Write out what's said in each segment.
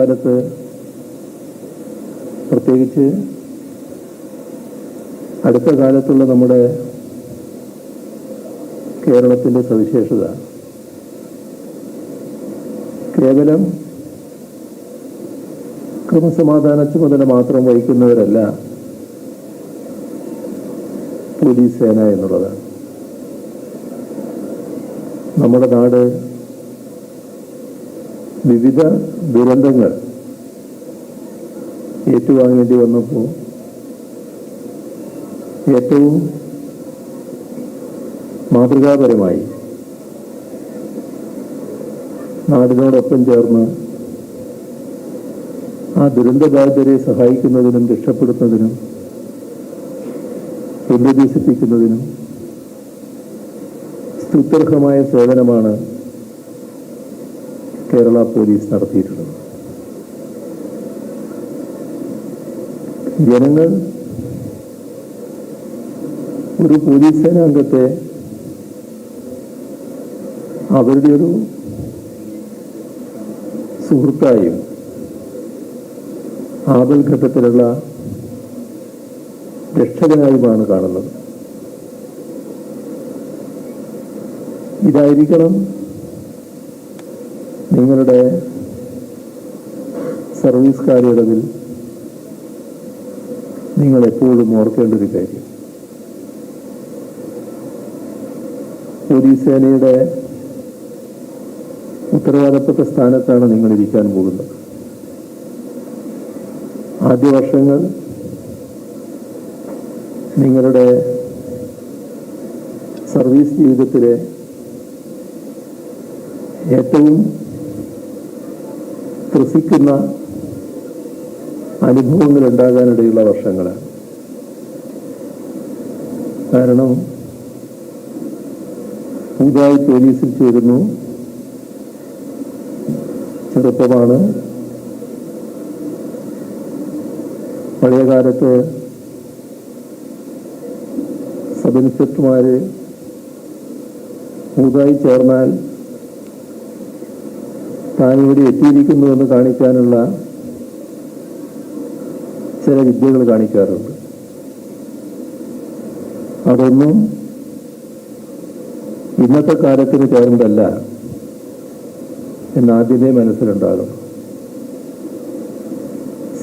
കാലത്ത് പ്രത്യേകിച്ച് അടുത്ത കാലത്തുള്ള നമ്മുടെ കേരളത്തിന്റെ സവിശേഷത. കേവലം ക്രമസമാധാന ചുമതല മാത്രം വഹിക്കുന്നവരല്ല പോലീസ് സേന എന്നുള്ളതാണ് നമ്മുടെ നാട് വിവിധ ദുരന്തങ്ങൾ ഏറ്റുവാങ്ങേണ്ടി വന്നപ്പോൾ ഏറ്റവും മാതൃകാപരമായി നാടിനോടൊപ്പം ചേർന്ന് ആ ദുരന്തബാധിതരെ സഹായിക്കുന്നതിനും രക്ഷപ്പെടുത്തുന്നതിനും പുനരധിസിപ്പിക്കുന്നതിനും സ്തുത്യർഹമായ സേവനമാണ് കേരള പോലീസ് നടത്തിയിട്ടുള്ളത്. ജനങ്ങൾ ഒരു പോലീസ് സേനാംഗത്തെ അവരുടെ ഒരു സുഹൃത്തായും ആപൽഘട്ടത്തിലുള്ള രക്ഷകനായുമാണ് കാണുന്നത്. ഇതായിരിക്കണം നിങ്ങളുടെ സർവീസ് കാലയളവിൽ നിങ്ങൾ എപ്പോഴും ഓർക്കേണ്ട ഒരു കാര്യം. പോലീസ് സേനയുടെ ഉത്തരവാദപ്പെട്ട സ്ഥാനത്താണ് നിങ്ങൾ ഇരിക്കാൻ പോകുന്നത്. ആദ്യ വർഷങ്ങൾ നിങ്ങളുടെ സർവീസ് ജീവിതത്തിലെ ഏറ്റവും ത്രസിക്കുന്ന അനുഭവങ്ങൾ ഉണ്ടാകാനിടയുള്ള വർഷങ്ങളാണ്. കാരണം പുതുതായി പോലീസിൽ ചേരുന്നു. ചെറുപ്പമാണ്. പഴയ കാലത്ത് സബ് ഇൻസ്പെക്ടർമാര് പുതുതായി ചേർന്നാൽ താൻ ഇവിടെ എത്തിയിരിക്കുന്നുവെന്ന് കാണിക്കാനുള്ള ചില വിദ്യകൾ കാണിക്കാറുണ്ട്. അതൊന്നും ഇന്നത്തെ കാലത്തിന് ചേർന്നതല്ല എന്നാദ്യമേ മനസ്സിലുണ്ടാകും.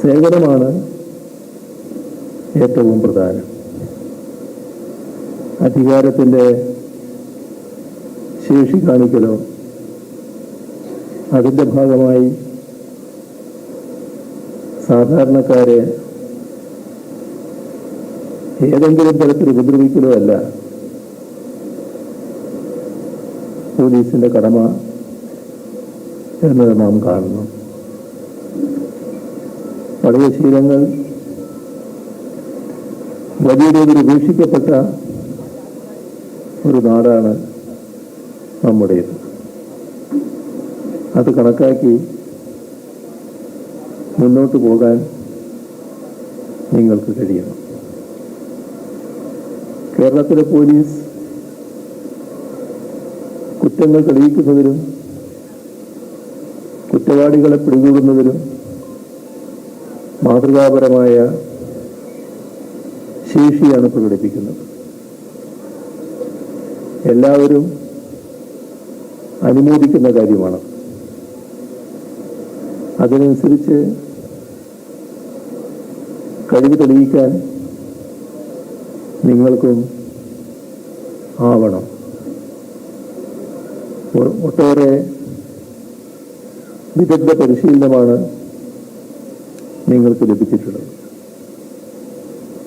സേവനമാണ് ഏറ്റവും പ്രധാനം. അധികാരത്തിന്റെ ശേഷി കാണിക്കലോ അതിന്റെ ഭാഗമായി സാധാരണക്കാരെ ഏതെങ്കിലും തരത്തിൽ ഉപദ്രവിക്കലോ അല്ല. പോലീസിന്റെ കടമ എന്നത് നാം കാണുന്നു. പഴയ ശീലങ്ങൾ വലിയ തോതിൽ ഉപേക്ഷിക്കപ്പെട്ട ഒരു നാടാണ് നമ്മുടേത്. അത് കണക്കാക്കി മുന്നോട്ട് പോകാൻ നിങ്ങൾക്ക് കഴിയണം. കേരളത്തിലെ പോലീസ് കുറ്റങ്ങൾ തെളിയിക്കുന്നതിലും കുറ്റവാളികളെ പിടികൂടുന്നതിലും മാതൃകാപരമായ ശേഷിയാണ് പ്രകടിപ്പിക്കുന്നത്. എല്ലാവരും അനുമോദിക്കുന്ന കാര്യമാണ്. അതിനനുസരിച്ച് കഴിവ് തെളിയിക്കാൻ നിങ്ങൾക്കും ആവണം. ഒട്ടേറെ വിദഗ്ധ പരിശീലനമാണ് നിങ്ങൾക്ക് ലഭിച്ചിട്ടുള്ളത്.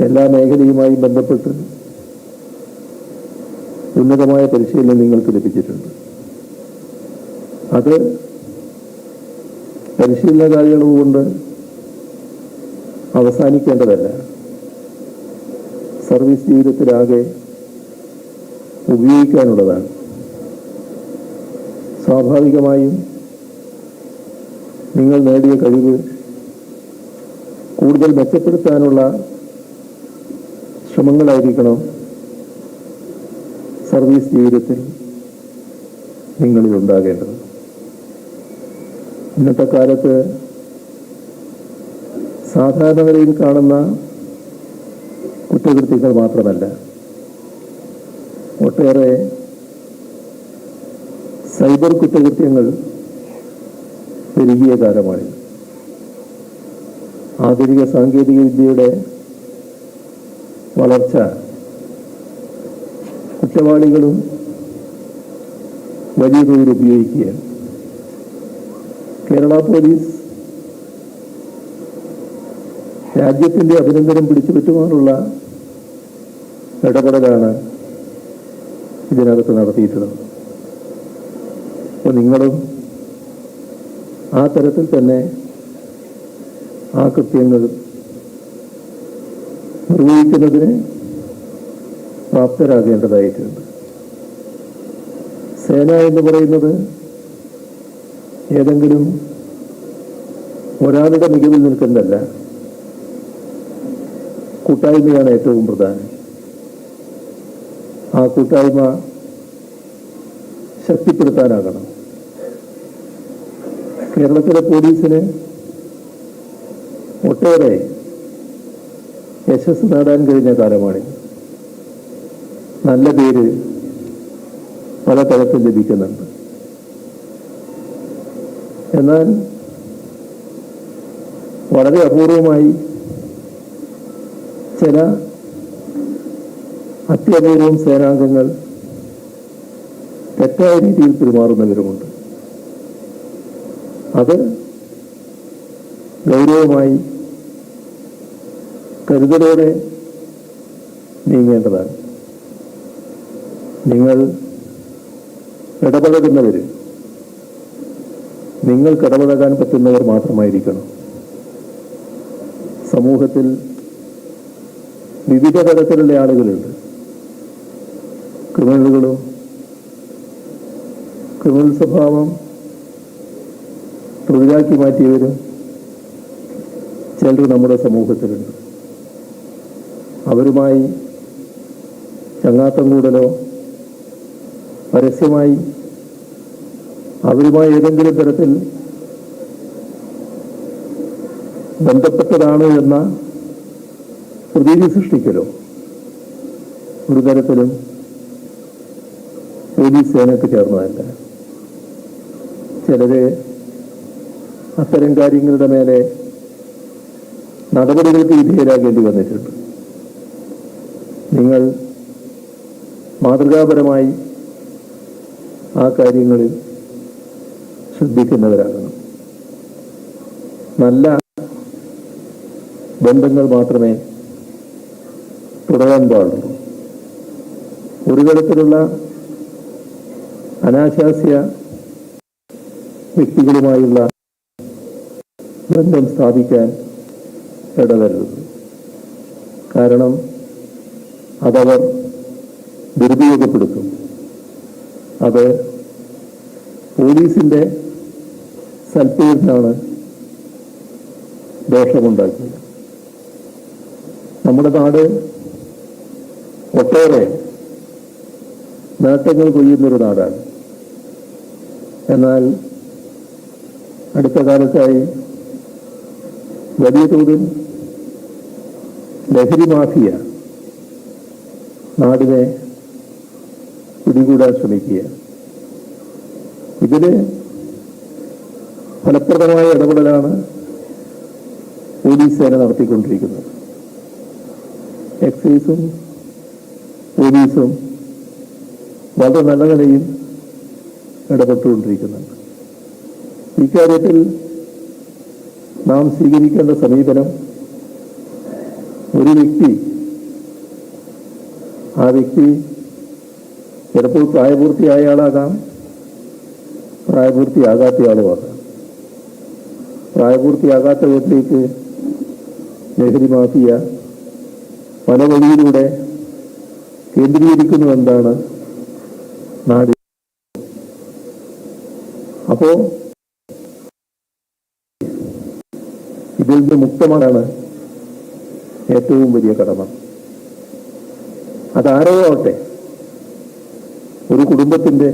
എല്ലാ മേഖലയുമായി ബന്ധപ്പെട്ട് ഉന്നതമായ പരിശീലനം നിങ്ങൾക്ക് ലഭിച്ചിട്ടുണ്ട്. അത് പരിശീലന കാലയളവ് കൊണ്ട് അവസാനിക്കേണ്ടതല്ല. സർവീസ് ജീവിതത്തിലാകെ ഉപയോഗിക്കാനുള്ളതാണ്. സ്വാഭാവികമായും നിങ്ങൾ നേടിയ കഴിവ് കൂടുതൽ മെച്ചപ്പെടുത്താനുള്ള ശ്രമങ്ങളായിരിക്കണം സർവീസ് ജീവിതത്തിൽ നിങ്ങളിൽ ഉണ്ടാകേണ്ടത്. ഇന്നത്തെ കാലത്ത് സാധാരണ നിലയിൽ കാണുന്ന കുറ്റകൃത്യങ്ങൾ മാത്രമല്ല. ഒട്ടേറെ സൈബർ കുറ്റകൃത്യങ്ങൾ പെരുകിയ കാലമാണിത് ആധുനിക സാങ്കേതിക വിദ്യയുടെ വളർച്ച കുറ്റവാളികളും വലിയ തോതിൽ ഉപയോഗിക്കുകയാണ്. കേരള പോലീസ് രാജ്യത്തിന്റെ അഭിനന്ദനം പിടിച്ചു പറ്റുവാനുള്ള ഇടപെടലാണ് ഇതിനകത്ത് നടത്തിയിട്ടുള്ളത്. അപ്പോൾ നിങ്ങളും ആ തരത്തിൽ തന്നെ ആ കൃത്യങ്ങൾ നിർവഹിക്കുന്നതിന് പ്രാപ്തരാകേണ്ടതായിട്ടുണ്ട്. സേന എന്ന് പറയുന്നത് ഏതെങ്കിലും ഒരാളുടെ മികവിൽ നിൽക്കുന്നതല്ല കൂട്ടായ്മയാണ് ഏറ്റവും പ്രധാനം. ആ കൂട്ടായ്മ ശക്തിപ്പെടുത്താനാകണം. കേരളത്തിലെ പോലീസിന് ഒട്ടേറെ യശസ് നേടാൻ കഴിഞ്ഞ കാലമാണ്. നല്ല പേര് പല തരത്തിൽ ലഭിക്കുന്നുണ്ട്. എന്നാൽ വളരെ അപൂർവമായി ചില അത്യപൂർവം സേനാംഗങ്ങൾ തെറ്റായ രീതിയിൽ പെരുമാറുന്നവരുമുണ്ട് അത് ഗൗരവമായി കരുതലോടെ നീങ്ങേണ്ടതാണ്. നിങ്ങൾ ഇടപഴകുന്നവർ നിങ്ങൾക്ക് ഇടപഴകാൻ പറ്റുന്നവർ മാത്രമായിരിക്കണം. സമൂഹത്തിൽ വിവിധ തരത്തിലുള്ള ആളുകളുണ്ട്. ക്രിമിനലുകളും ക്രിമിനൽ സ്വഭാവം തൊഴിലാക്കി മാറ്റിയവരും ചിലർ നമ്മുടെ സമൂഹത്തിലുണ്ട്. അവരുമായി ചങ്ങാത്തം കൂടലോ പരസ്യമായി അവരുമായി ഏതെങ്കിലും തരത്തിൽ ബന്ധപ്പെട്ടതാണ് എന്ന പ്രതീതി സൃഷ്ടിക്കലോ? ഒരു തരത്തിലും പോലീസ് സേനയ്ക്ക് ചേർന്നതല്ല. ചിലര് അത്തരം കാര്യങ്ങളുടെ മേലെ നടപടികൾക്ക് വിധേയരാകേണ്ടി വന്നിട്ടുണ്ട്. നിങ്ങൾ മാതൃകാപരമായി ആ കാര്യങ്ങളിൽ ശ്രദ്ധിക്കുന്നവരാകണം. നല്ല ബന്ധങ്ങൾ മാത്രമേ തുടരാൻ പാടുള്ളൂ. ഒരു തരത്തിലുള്ള അനാശാസ്യ വ്യക്തികളുമായുള്ള ബന്ധം സ്ഥാപിക്കാൻ ഇടവരുത് കാരണം അതവർ ദുരുപയോഗപ്പെടുത്തും. അത് പോലീസിന്റെ സൽപ്പേരിനാണ് ദോഷമുണ്ടാക്കിയത്. നമ്മുടെ നാട് ഒട്ടേറെ നേട്ടങ്ങൾ കൊയ്യുന്നൊരു നാടാണ്. എന്നാൽ അടുത്ത കാലത്തായി വലിയ തോതിൽ ലഹരി മാഫിയ നാടിനെ പിടികൂടാൻ ശ്രമിക്കുക ഇതിൽ ഫലപ്രദമായ ഇടപെടലാണ് പോലീസ് സേന നടത്തിക്കൊണ്ടിരിക്കുന്നത്. എക്സൈസും പോലീസും വളരെ നല്ല നിലയിൽ ഇടപെട്ടുകൊണ്ടിരിക്കുന്നുണ്ട്. ഇക്കാര്യത്തിൽ നാം സ്വീകരിക്കേണ്ട സമീപനം ഒരു വ്യക്തി ആ വ്യക്തി ചിലപ്പോൾ പ്രായപൂർത്തിയായ ആളാകാം പ്രായപൂർത്തിയാകാത്ത ആളുമാകാം പ്രായപൂർത്തിയാകാത്ത വീട്ടിലേക്ക് ലഹരി മാഫിയ പല വഴിയിലൂടെ കേന്ദ്രീകരിക്കുന്നു എന്താണ് നാട്. അപ്പോ ഇതിൽ നിന്ന് മുക്തമാണ് ഏറ്റവും വലിയ കടമ. അതാരോ ആവട്ടെ ഒരു കുടുംബത്തിന്റെ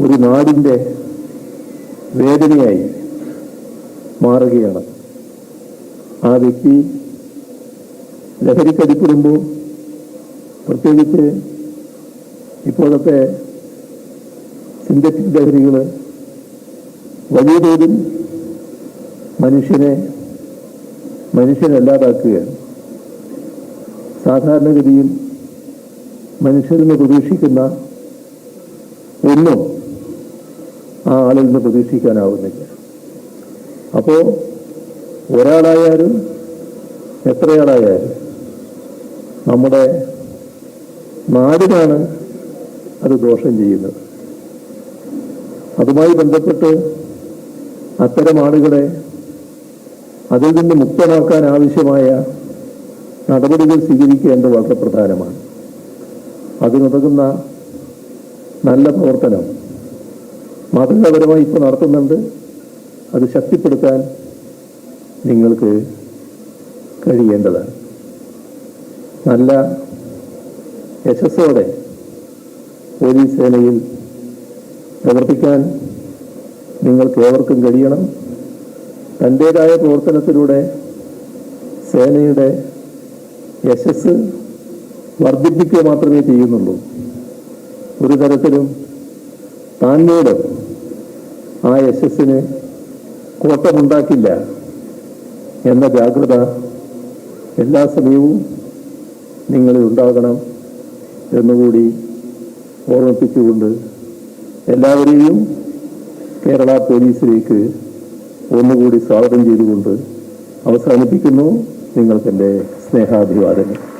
ഒരു നാടിന്റെ വേദനയായി മാറുകയാണ്. ആ വ്യക്തി ലഹരിക്കടിപ്പെടുമ്പോൾ പ്രത്യേകിച്ച് ഇപ്പോഴത്തെ സിന്തറ്റിക് ലഹരികൾ വലിയ തോതിൽ മനുഷ്യനെ മനുഷ്യനല്ലാതാക്കുകയാണ് സാധാരണഗതിയിൽ മനുഷ്യരിൽ നിന്ന് പ്രതീക്ഷിക്കുന്ന ഒന്നും ആ ആളിൽ നിന്ന് പ്രതീക്ഷിക്കാനാവുന്നില്ല. അപ്പോൾ ഒരാളായാലും എത്രയാളായാലും നമ്മുടെ നാടിനാണ് അത് ദോഷം ചെയ്യുന്നത്. അതുമായി ബന്ധപ്പെട്ട് അത്തരം ആളുകളെ അതിൽ നിന്ന് മുക്തമാക്കാൻ ആവശ്യമായ നടപടികൾ സ്വീകരിക്കേണ്ടത് വളരെ പ്രധാനമാണ്. അതിനുതകുന്ന നല്ല പ്രവർത്തനം മാതൃകാപരമായി ഇപ്പോൾ നടത്തുന്നുണ്ട്. അത് ശക്തിപ്പെടുത്താൻ നിങ്ങൾക്ക് കഴിയേണ്ടതാണ്. നല്ല യശസ്സോടെ പോലീസ് സേനയിൽ പ്രവർത്തിക്കാൻ നിങ്ങൾക്ക് ഏവർക്കും കഴിയണം. തന്റേതായ പ്രവർത്തനത്തിലൂടെ സേനയുടെ യശസ് വർദ്ധിപ്പിക്കുക മാത്രമേ ചെയ്യുന്നുള്ളൂ. ഒരു തരത്തിലും താൻ മൂലം ആ യശസ്സിന് കോട്ടമുണ്ടാക്കില്ല. എന്ന ജാഗ്രത എല്ലാ സമയവും നിങ്ങളിൽ ഉണ്ടാകണം എന്നുകൂടി ഓർമ്മിപ്പിച്ചുകൊണ്ട് എല്ലാവരെയും കേരള പോലീസിലേക്ക് ഒന്നുകൂടി സ്വാഗതം ചെയ്തുകൊണ്ട് അവസാനിപ്പിക്കുന്നു. നിങ്ങൾക്കെന്റെ സ്നേഹാഭിവാദനം.